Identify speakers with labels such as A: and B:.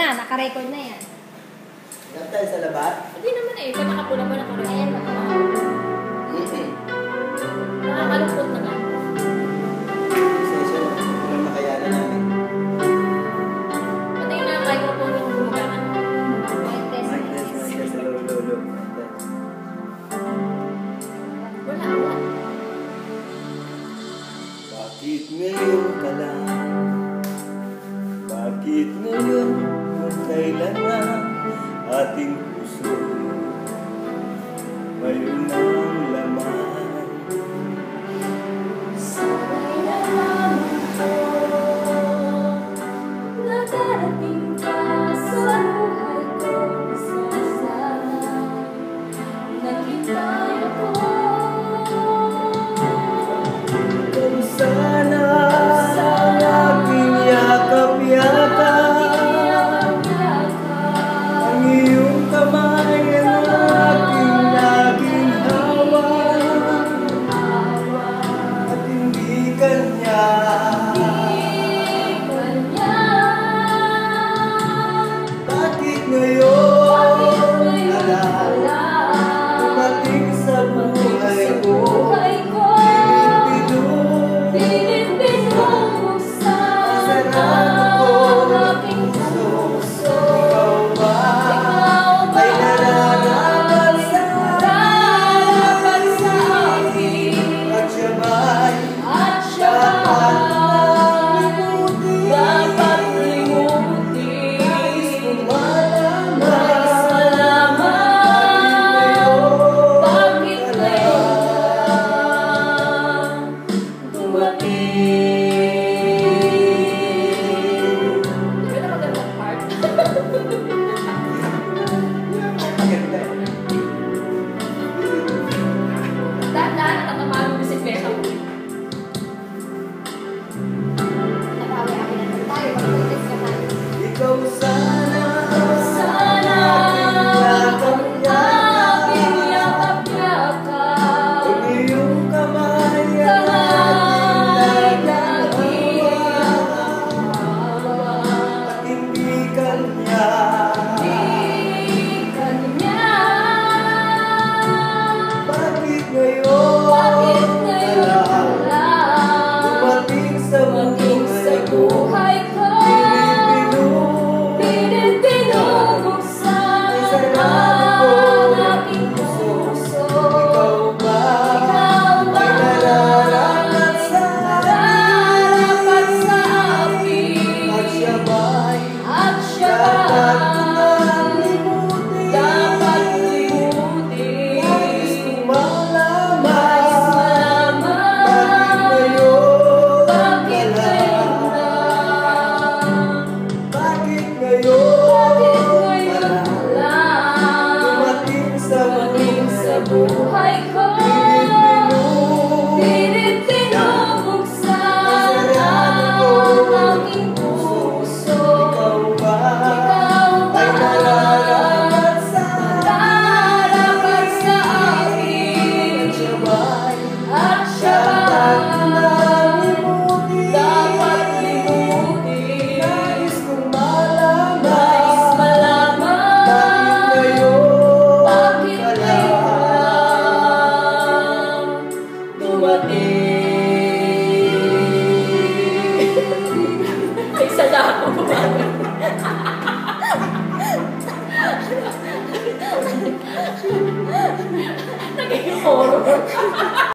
A: na, nakarecord na yan.
B: Love sa labas?
C: Hindi naman eh. Ito nakapula pa nakapula.
A: Ayan,
C: nakapula. Mm-hmm.
B: Nakakalungkot na nga. Session,
C: walang na microphone yung gumagamit.
A: Mic test.
B: Mic test, mic test.
C: Wala, wala.
B: Bakit ngayon ka lang? Bakit ngayon kailan na ating puso. Ngayon
C: na ganyan what is. sala Naging horror.